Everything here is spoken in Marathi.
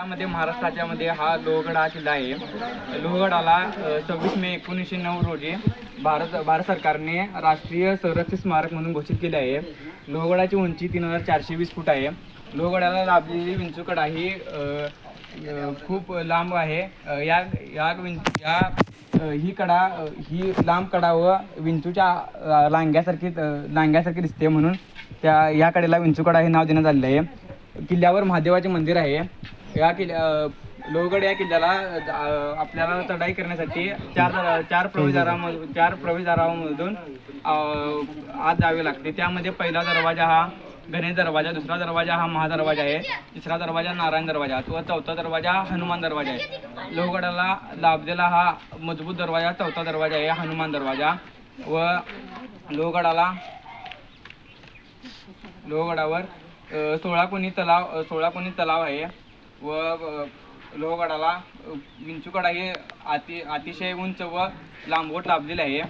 त्यामध्ये महाराष्ट्राच्या मध्ये हा लोहगड हा किल्ला आहे. लोहगडाला सव्वीस मे एकोणीसशे नऊ रोजी भारत भारत सरकारने राष्ट्रीय संरक्षित स्मारक म्हणून घोषित केले आहे. लोहगडाची उंची तीन हजार चारशे वीस फूट आहे. लोहगडाला लाभलेली विंचूकडा ही खूप लांब आहे. या या विंच या ही कडा ही लांब कडा व विंचूच्या लांग्यासारखी लांग्यासारखी दिसते म्हणून त्या या कडेला विंचूकडा हे नाव देण्यात आलेलं आहे. किल्ल्यावर महादेवाचे मंदिर आहे. या किल्ल्या लोहगड या किल्ल्याला आपल्याला चढाई करण्यासाठी चार चार प्रवेशद्वारामधून चार प्रवेशदारामधून आत जावे लागते. त्यामध्ये पहिला दरवाजा हा गणेश दरवाजा दुसरा दरवाजा हा महादरवाजा आहे तिसरा दरवाजा नारायण दरवाजा व चौथा दरवाजा हनुमान दरवाजा आहे. लोहगडाला लाभलेला हा मजबूत दरवाजा चौथा दरवाजा आहे हनुमान दरवाजा. व लोहगडाला लोहगडावर सोळा कोणी तलाव सोळा कोणी तलाव आहे. व लोहगडाला अ, हे अति अतिशय उंच व लांबवट लाभलेले आहे.